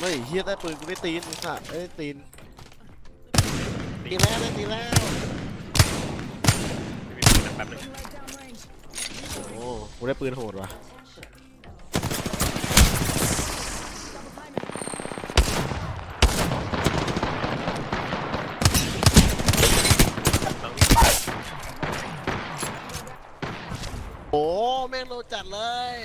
ไม่เฮียได้ปืนกูได้ตีนไอ้สัตว์เอ้ยตีนตีแล้วได้ตีแล้วไม่มีปืนแป๊บนึงโอ้กูได้ปืนโหดว่ะต้องโอ้แม่งโลจัดเลย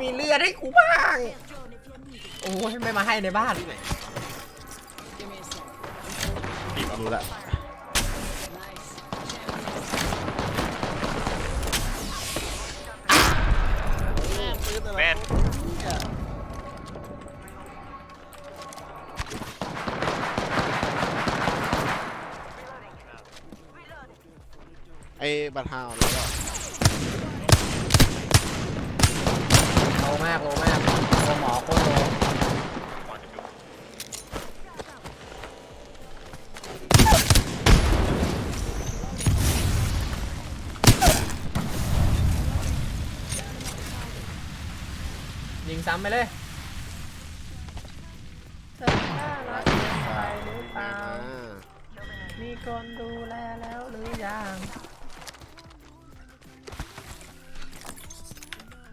มีเลือดให้กูบ้าง โอ้ยไม่มาให้ในบ้านดีกว่ารู้ละแม่งปืนอะไรแม่นเนี่ยไอ้บัตรฮาวแล้วก็ โลมากโลมากโลหมอโคตรโลยิงซ้ำไปเลย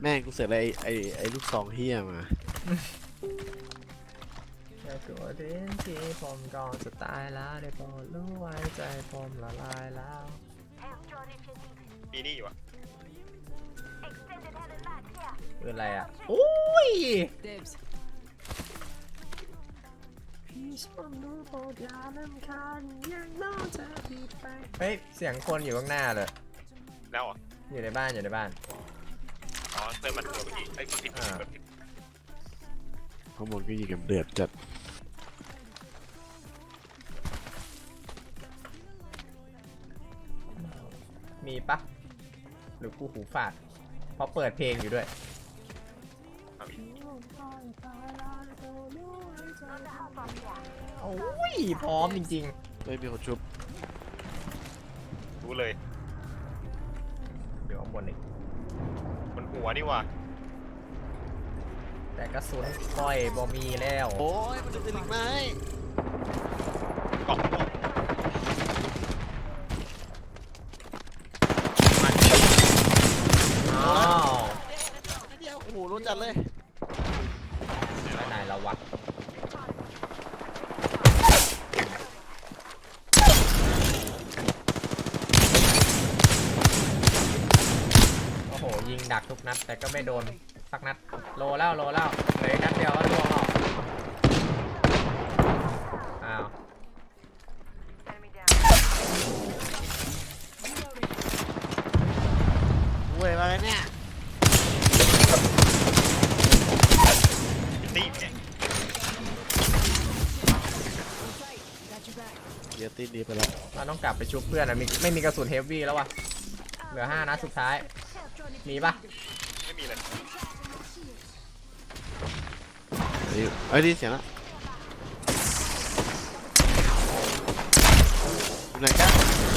ม่งกูเสร็จแล้วไอ้ไอ้ไอ้ลูกซองเฮียมาแค่ตัวเด่นที่ผมก่อนจะตายแล้วได้โปรดรู้ไว้ใจผมละลายแล้วมีนี่อยู่อะคืออะไรอะอุ้ย Dibs. พี่ชมดูโปรดอย่าลำคาญยังน้องจะผิดไปเฮ้ย เสียงคนอยู่ข้างหน้าเลย แล้วอะอยู่ในบ้านอยู่ในบ้านอ๋อ เพื่อนมันเกิดเมื่อกี้ไอ้ยคนผิดอ่าเกิดผิดข้างบนก็ยิงกันเดือดจัดมีปะหรือกูหูฝาดเพราะเปิดเพลงอยู่ด้วย เอาอีกโอ้ย พร้อมจริง ไม่มีคนชุบรู้เลย นหัวนี่ว่ะแต่กระสุนก้อยบ่มีแล้ว โอ้ยมันจะเป็นอีกไหม กล่องม่วง อ้าว เดียวโอ้โหรู้จัดเลย ไปไหนแล้ววะโอ้โห ยิง ดักทุกนัด แต่ก็ไม่โดนสักนัด โลแล้วโลแล้วเหลืออกนัดเดียวก็ล่วงออกอ้าวเว้ยมาเนี่ยตีเนี่ย Got your back. เดี๋ยวตีนดีไปแล้วเราต้องกลับไปชุบเพื่อนอะมีไม่มีกระสุนเฮฟวี่แล้ววะเหลือห้านัดสุดท้าย มีปะไม่มีเลยเอ้ยเอ้ยไดีเสียงละอยู่ไหนกันหน้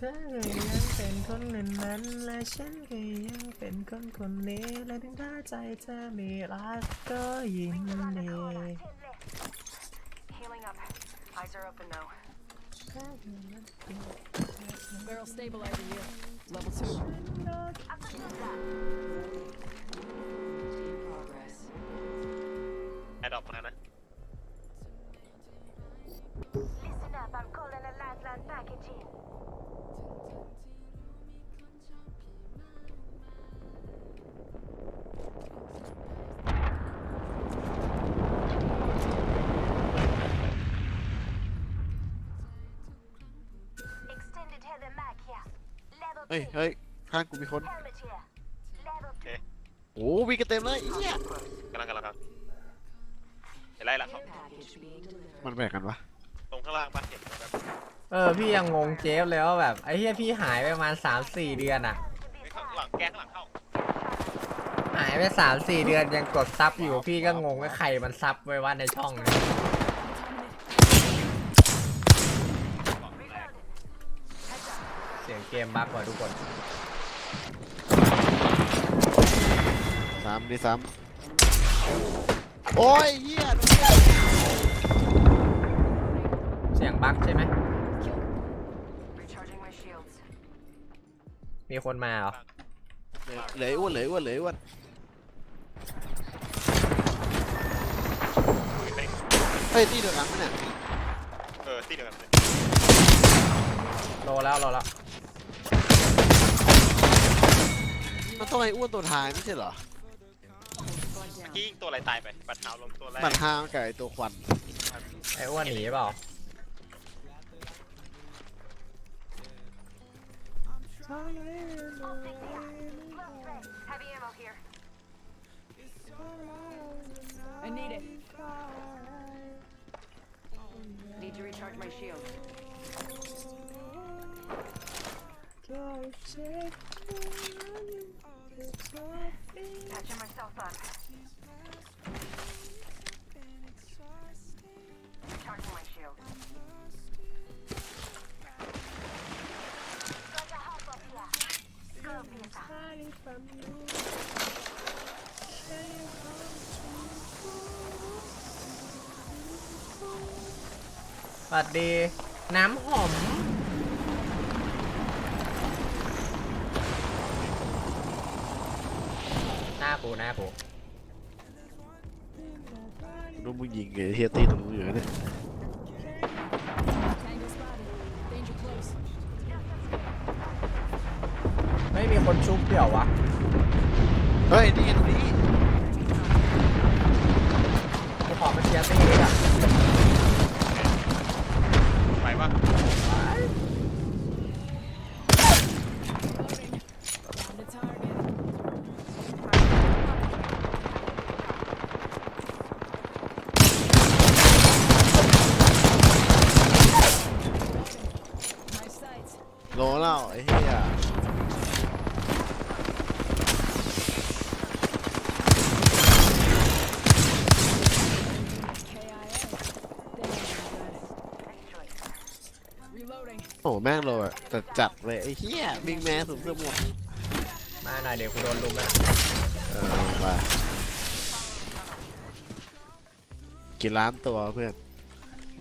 เธอก็ยังเป็นคนนั้นนั้นและฉันก็ยังเป็นคนคนนี้ และถึงถ้าใจเธอมีรักก็ยินดี Healing up. Eyes are open now. Barrel stabilizer here. Level two. Progress. แอดดอปมานะ Listen up, I'm calling a lifeline package in. เฮ้ย เฮ้ย ข้างกูมีคน Helmet here. Level โอ้วิ่งกันเต็มเลยไอ้เหี้ยกำลังกำลังกำลังเห็นไรล่ะครับมันแบ่งกันวะตรงข้างล่างปะเห็นแบบเออพี่ยังงงเจฟเลยว่าแบบไอ้เหี้ยพี่หายไปประมาณ3-4เดือนอะเฮ้ยข้างหลังแกข้างหลังเข้าหายไป3-4เดือนยังกดซับอยู่พี่ก็งงว่าใครมันซับไว้ว่าในช่องเนี่ย สียงเกมบั๊กกว่าทุกคนสามดีสามโอ้ยเหี้ยโดนเหี้ยเสียงบั๊กใช่ไหม Recharging my shields. มีคนมาเหรอ เหลือเหลือไอ้อ้วนเหลือไอ้อ้วนเหลือไอ้อ้วนปืนไม่เฮ้ยตีเดียวกันปะเนี่ยเออที่เดียวกันเลยโลแล้วโลแล้ว มันต้องไอ้อ้วนตัวท้ายไม่ใช่เหรอ เมื่อกี้ยิงตัวอะไรตายไป บัตรเท้าลงตัวแรกมันห้างกับไอ้ตัวควัน ไอ้อ้วนหนีเปล่า Heavy ammo here. I need it. Need to recharge my shield. Patching myself up. Recharging my shield. Got a hop up here. Go, Peter. สวัสดี น้ำหอม หน้าปูหน้าปูดูมึงยิงไอ้เฮียตีตรงนู้นอยู่นะเนี่ย Tango spotted. Danger close. ไม่มีคนชุบเดี๋ยววะเฮ้ยนี่ไงตรงนี้กูขอมาเคลียร์ตี้เลยอะ ไปปะ Loading. Found a target. 'Nice sights. โลแล้วไอ้เฮีย KIA. Damn good. Reloading. โอ้ แม่งโลอะแต่จัดเลยไอ้เฮียบิงแมนสุดเสื้อหมดมาหน่อยเดี๋ยวกูโดนลุมแล้วเออไปกี่ล้านตัวเพื่อน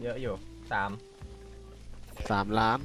เยอะอยู่สามสามล้าน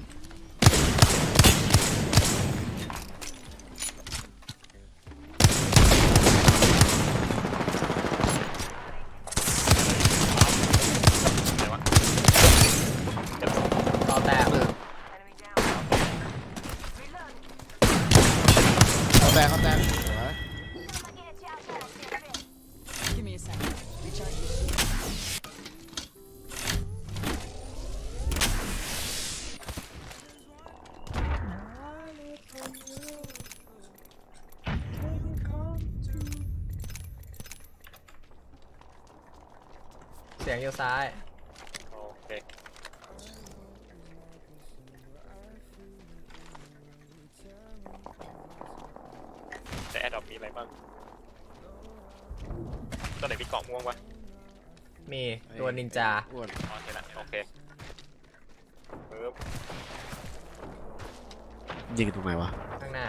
สียงอยู่ซ้าย โอเคแต่แอดดอปมีอะไรบ้างตัวไหนมีเกาะม่วงปะมีตัวนินจา อ้วนอ๋อเห็นละโอเคปึ๊บยิงตรงไหนวะข้างหน้า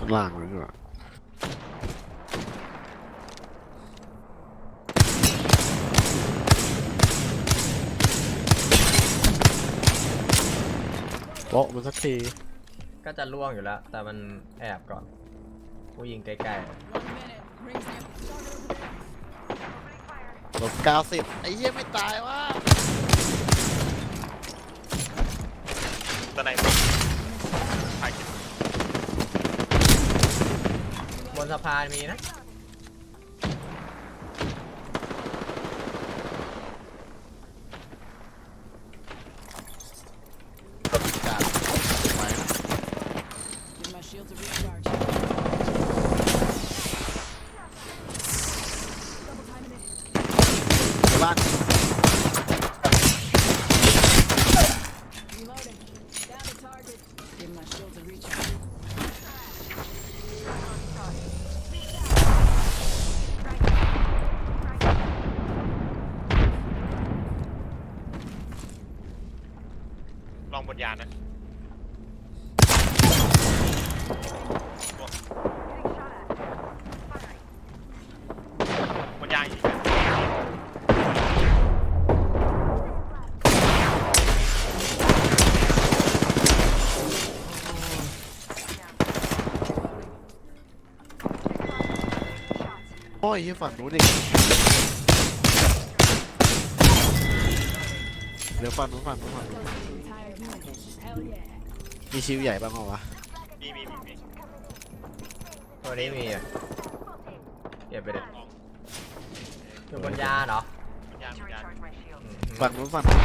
ข้างล่างเลยดีกว่าโป๊ะมันสักทีก็จะล่วงอยู่แล้ว แต่มันแอบก่อน กูยิงใกล้ One minute. Rings near. Target over there. ลบเก้าสิบไอ้เหี้ยไม่ตายวะตัวไหนถ่ายคลิป ๆ บนสะพานมีนะาน Reloading. Down to target. Give my shields a recharge. ลองบนยานนะบนยานอีกโอ้ยเหี้ยฝั่งนู้นอีกเดี๋ยวฝั่งนู้นฝั่งนู้นฝั่งนู้น มีชิวใหญ่บ้างเหรอวะมีมีมีมีตัวนี้มีอะเก็บไปเลยลองอยู่บนยาเหรอบนยานบนยานอืมฝั่งนู้นฝั่งนู้น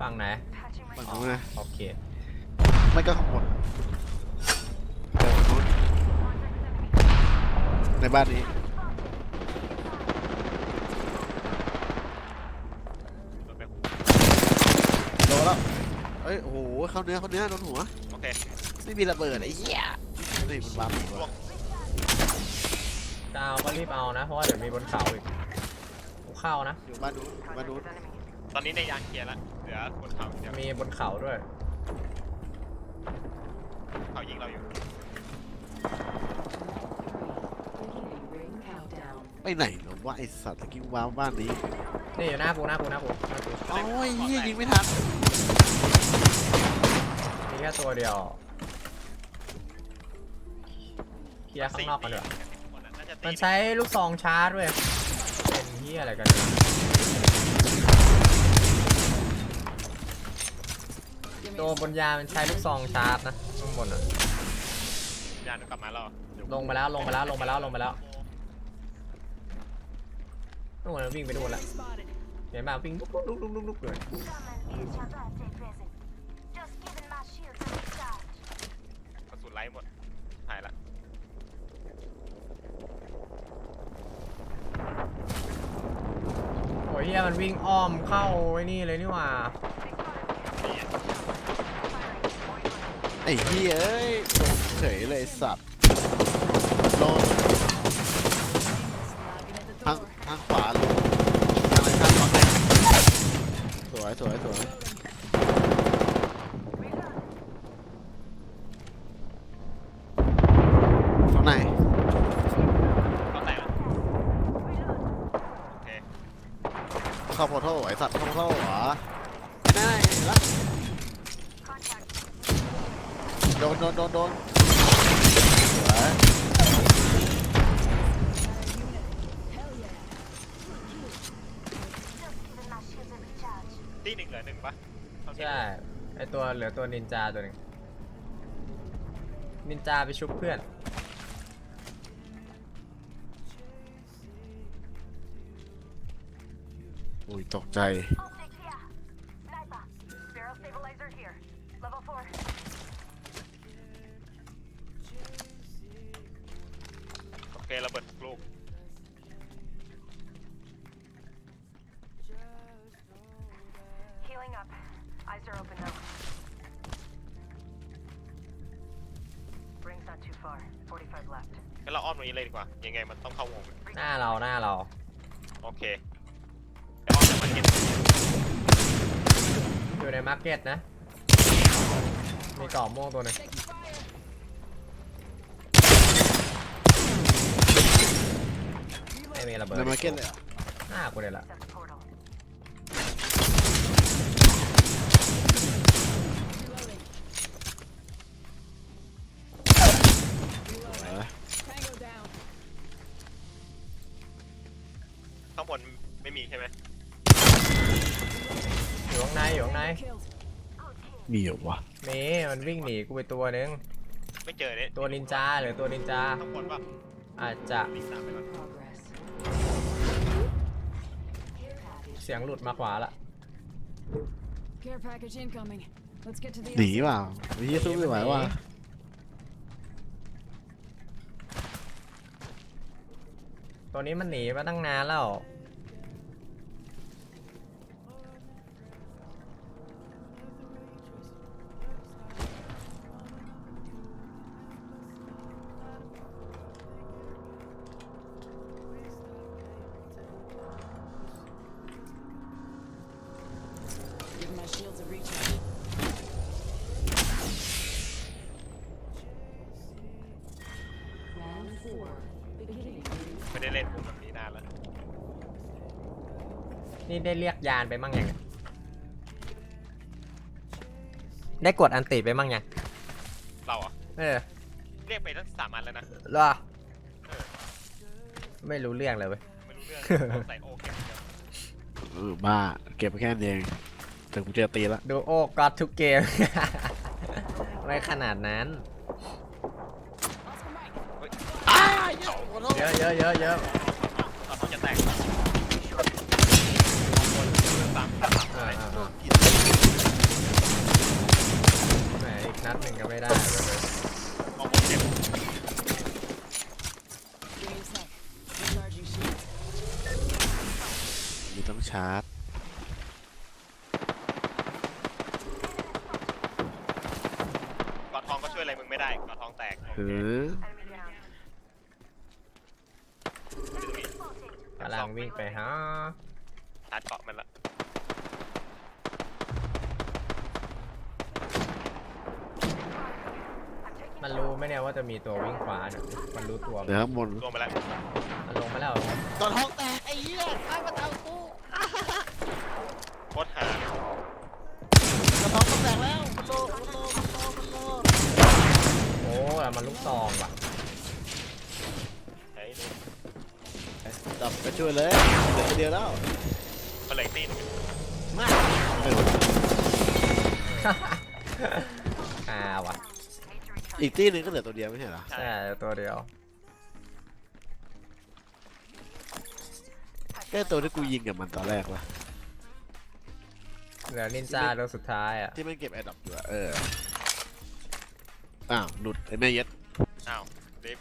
ฝั่งไหนฝั่งนู้นนะโอเค ไม่ก็ข้างบนเดี๋ยวฝั่งนู้น ในบ้านนี้ โดนไป โดนแล้ว เอ้ยโอ้โหเข้าเนื้อเข้าเนื้อโดนหัว โอเคไม่มีระเบิดไอ้เหี้ยนี่มันวางหัวดาวก็รีบเอานะ เพราะว่าเดี๋ยวมีบนเขาอีกกูเข้านะ อยู่บ้านนู้นบ้านนู้นตอนนี้ในยานเคลียร์แล้วเหลือบนเขาเดี๋ยวมีบนเขาด้วย เขายิงเราอยู่ Ring countdown. ไปไหนหรอวะไอสัตว์ตะกี้ว้าวบ้านนี้นี่อยู่หน้ากูหน้ากูหน้ากูหน้ากูโอ้ยเหี้ยยิงไม่ทันมีแค่ตัวเดียวเคลียร์ข้างนอกกันเถอะน่าจะตีมันใช้ลูกซองชาร์จด้วยเป็นที่อะไรกันเนี่ย Give me ตัว a บนยามันใช้ลูกซองชาร์จนะข้างบนอะยานกลับมาแล้วลงไปแล้วลงไปแล้วลงไปแล้วลงไปแล้วนู่นนะวิ่งไปนู่นละ spotted. เห็นป่ะวิ่งลุกลุกลุกลุกลุกลุกเลย Come and get your birthday present. Just giving my shield a recharge. กระสุน ไล่หมด หายละโอ้ยเฮียมันวิ่งอ้อมเข้าไอ้นี่เลยนี่หว่า ไอ้เหี้ยเอ้ยโดนเฉยเลยไอ้สัตว์โดน Logging at the ทาง door. ทางขวาลงทางไหนทางขวาไหนสวยสวยสวยตรงไหน ตอนไหนล่ะโอเค เข้าโพโทไอสัตว์เข้าโพโทเหรอไม่ได้ละโดนโดนโดนโดนสวย Hell yeah. Just giving my shield a recharge. ตีหนึ่งเหลือหนึ่งปะเท่าที่ใช่ไอตัวเหลือตัวนินจาตัวหนึ่งนินจาไปชุบเพื่อน อุ้ยตกใจ Optic here. Sniper. Barrel stabilizer here. Level 4. โอเคระเบิดลูก Healing up. Eyes are open now. Ring's not too far. 45 left. งั้นเราอ้อมตรงนี้เลยดีกว่า ยังไงมันต้องเข้าวง หน้าเราหน้าเรา โอเคไป อ้อมจากมันเก็บอยู่ในมาร์เก็ตนะ มีกรอบม่วงตัวหนึง Taking fire. ไม่มีระเบิดในมาร์เก็ตเลยเหรอหน้ากูเลยละ Set the portal. Reloading. เออ Tango down. ข้างบนไม่มีใช่ไหม อยู่ข้างในอยู่ข้างใน Killed. มีเหรอวะมีมันวิ่งหนีกูไปตัวหนึง ไม่เจอเนี่ยตัวนินจาหรือตัวนินจาข้างบนปะอาจจะวิ่งตามไปก่อน Progress. เสียงหลุดมาขวาละ Care package incoming. Let's get to the หนี outside. เปล่าไอ้เหี้ยสู้ไม่ไหวว่ะตัวนี้มันหนีมาตั้งนานแล้ว ไม่ได้เล่นมุมแบบนี้นานแล้วนี่ได้เรียกยานไปมั่งยังเนี่ยได้กดอันติไปมั่งยังเราอะเออเรียกไปตั้งสามอันแล้วนะเหรอไม่รู้เรื่องเลยเว้ย ไม่รู้เรื่องต้องใส่โอเก็บเดียวเออบ้า เก็บไปแค่นี้เองแต่กูเจอตีนละดูโอ้ก็ทุกเกม ไม่ขนาดนั้น Oscar Mike. อ้าย เหี้ยขอโทษเยอะเยอะเยอะเยอะเราต้องจะแตกสามสามสามอ่าอ่าอ่ากินแหมอีกนัดหนึ่งก็ไม่ได้เลยมองเก็บ Give me a sec. Recharging shields. มีต้องชาร์จกอดทองก็ช่วยอะไรมึงไม่ได้กอดทองแตกหือกำลัง วิ่งไปฮะชาร์จเกาะมันละมันรู้ไหมเนี่ยว่าจะมีตัววิ่งขวาเนี่ยมันรู้ตัวไหมเดี๋ยวข้างบนรวมไปแล้ว มันลงมาแล้วเหรอตอนท้องแตกไอ้เหี้ยข้ามาทำกู โคตรหา ตอนท้องก็แตกแล้วมันโลมันโลมันโลมันโล โอ้แต่มันลูกซองว่ะ ไอ้นี่ ดับไปช่วยเลยเหลือคนเดียวแล้วมันเหล็กตีนมาเอออ่าว่ะอีกตีหนึงก็เหลือตัวเดียวไม่ใช่เหรอใช่ใช่ตัวเดียวแค่ตัวที่กูยิงกับมันตอนแรกวะเหลือนินจาตัวสุดท้ายอะ ที่มันเก็บแอดดับอยู่อะเอออ้าวหลุดไอ้แม่เย็ดอ้าวลิฟ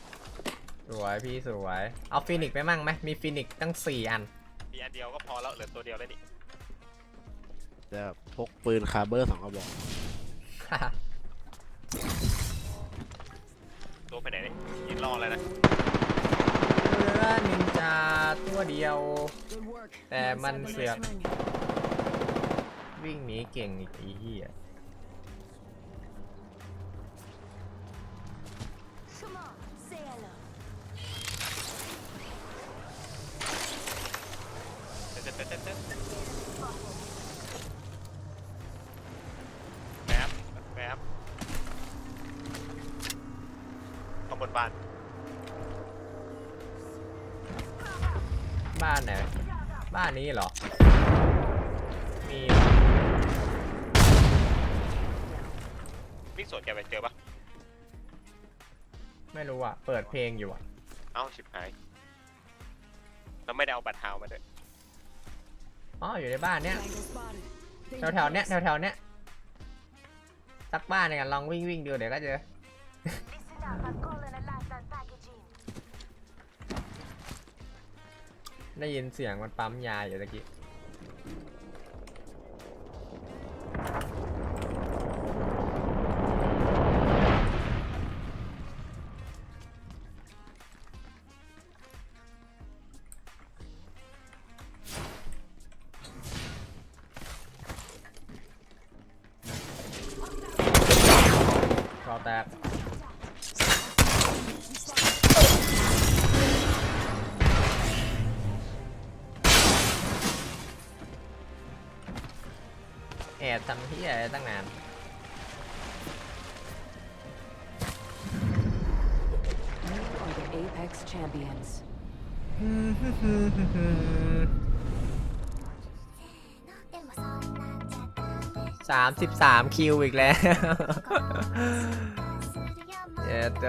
ส วยพี่สวย เอาฟินิกซ์ไปมั่งไหมมีฟินิกซ์ตั้งสี่อัน มีอันเดียวก็พอแล้วเหลือตัวเดียวแล้วนี่จะพกปืนคาร์เบอร์สองกระบอก ตัวไปไหนนี่ยืนรออะไรนะเหลือนินจาตัวเดียว Good work. Eh, Inside man the next siap. ring. วิ่งหนีเก่งอีกทีเหี้ บนบ้าน บ้านไหน บ้านนี้เหรอ มีเหรอวิ่งสวนแกไปเจอปะไม่รู้อะ เปิดเพลงอยู่อะ เอ้าชิบหายแล้วไม่ได้เอาบัตรฮาวมาด้วยอ๋อ อยู่ในบ้านเนี้ย Tango spotted. แถวแถวๆเนี้ยแถวแถวๆเนี้ยสักบ้านเนี่ยกันลองวิ่งวิ่งดูเดี๋ยวก็เจอ ได้ยินเสียงมันปั๊มยาอยู่ตะกี้ แอบทำที่อะไรตั้งนาน Are the Apex champions. สามสิบสามคิวอีกแล้วเยโต